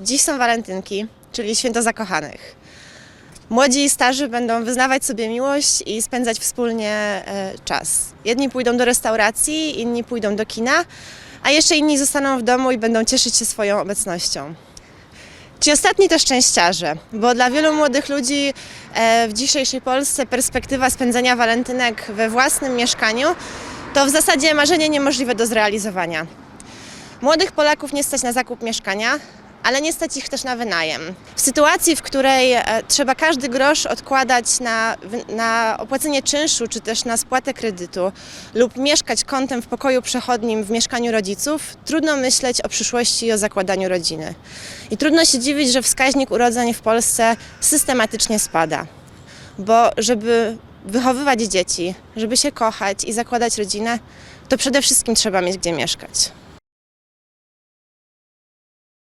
Dziś są walentynki, czyli święto zakochanych. Młodzi i starzy będą wyznawać sobie miłość i spędzać wspólnie e, czas. Jedni pójdą do restauracji, inni pójdą do kina, a jeszcze inni zostaną w domu i będą cieszyć się swoją obecnością. Ci ostatni to szczęściarze, bo dla wielu młodych ludzi e, w dzisiejszej Polsce perspektywa spędzenia walentynek we własnym mieszkaniu to w zasadzie marzenie niemożliwe do zrealizowania. Młodych Polaków nie stać na zakup mieszkania, ale nie stać ich też na wynajem. W sytuacji, w której e, trzeba każdy grosz odkładać na, na opłacenie czynszu czy też na spłatę kredytu lub mieszkać kątem w pokoju przechodnim w mieszkaniu rodziców, trudno myśleć o przyszłości i o zakładaniu rodziny. I trudno się dziwić, że wskaźnik urodzeń w Polsce systematycznie spada. Bo żeby wychowywać dzieci, żeby się kochać i zakładać rodzinę, to przede wszystkim trzeba mieć gdzie mieszkać.